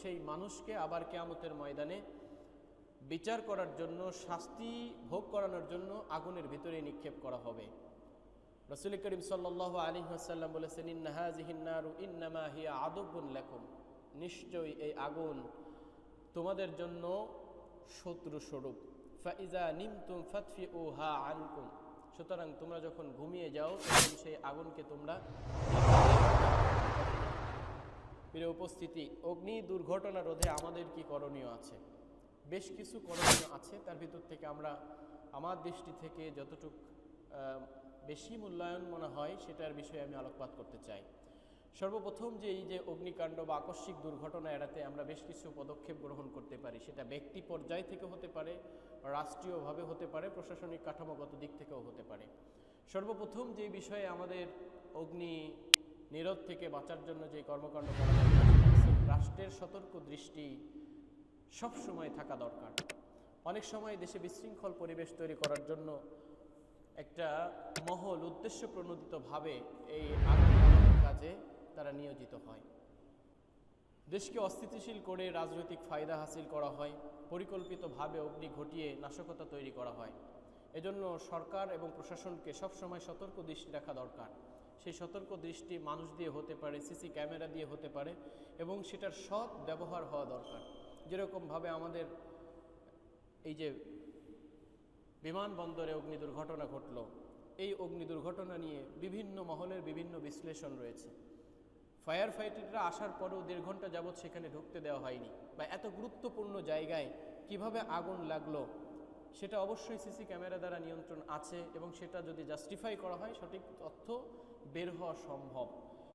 সেই মানুষকে আবার কেয়ামতের ময়দানে বিচার করার জন্য, শাস্তি ভোগ করানোর জন্য আগুনের ভিতরে নিক্ষেপ করা হবে। রসুল করিম সাল্লাহ আলী হাসাল্লাম বলেছেন ইন্নাহাজিহিন্নারু ইন্নামা হিয়া আদবুন লেখম নিশ্চয়ই এই আগুন তোমাদের জন্য শত্রু স্বরূপ। ফাইজা নিমতুম ফাতফি ও হা আনকুম। সুতরাং তোমরা যখন ঘুমিয়ে যাও, তখন সেই আগুনকে তোমরা প্রিয় উপস্থিতি, অগ্নি দুর্ঘটনা রোধে আমাদের কি করণীয় আছে? বেশ কিছু করণীয় আছে, তার ভিতর থেকে আমরা আমার দৃষ্টি থেকে যতটুক বেশি মূল্যায়ন মনে হয় সেটার বিষয়ে আমি আলোকপাত করতে চাই। সর্বপ্রথম যে এই যে অগ্নিকাণ্ড বা আকস্মিক দুর্ঘটনা এড়াতে আমরা বেশ কিছু পদক্ষেপ গ্রহণ করতে পারি, সেটা ব্যক্তি পর্যায় থেকে হতে পারে, রাষ্ট্রীয়ভাবে হতে পারে, প্রশাসনিক কাঠামোগত দিক থেকেও হতে পারে। সর্বপ্রথম যে বিষয়ে আমাদের অগ্নি নিরোধ থেকে বাঁচার জন্য যে কর্মকাণ্ড করা রাষ্ট্রের সতর্ক দৃষ্টি সব সময় থাকা দরকার। অনেক সময় দেশে বিশৃঙ্খল পরিবেশ তৈরি করার জন্য একটা মহল উদ্দেশ্য প্রণোদিতভাবে এই কাজে তারা নিয়োজিত হয়। দেশকে অস্থিতিশীল করে রাজনৈতিক ফায়দা হাসিল করা হয়, পরিকল্পিতভাবে অগ্নি ঘটিয়ে নাশকতা তৈরি করা হয়। এজন্য সরকার এবং প্রশাসনকে সবসময় সতর্ক দৃষ্টি রাখা দরকার। সেই সতর্ক দৃষ্টি মানুষ দিয়ে হতে পারে, সিসি ক্যামেরা দিয়ে হতে পারে এবং সেটার সৎ ব্যবহার হওয়া দরকার। যেরকমভাবে আমাদের এই যে বিমানবন্দরে অগ্নি দুর্ঘটনা ঘটল, এই অগ্নি দুর্ঘটনা নিয়ে বিভিন্ন মহলের বিভিন্ন বিশ্লেষণ রয়েছে। ফায়ার ফাইটাররা আসার পরেও দেড় ঘণ্টা যাবৎ সেখানে ঢুকতে দেওয়া হয়নি বা এত গুরুত্বপূর্ণ জায়গায় কীভাবে আগুন লাগল সেটা অবশ্যই সিসি ক্যামেরা দ্বারা নিয়ন্ত্রণ আছে এবং সেটা যদি জাস্টিফাই করা হয়, সঠিক তথ্য বের হওয়া সম্ভব।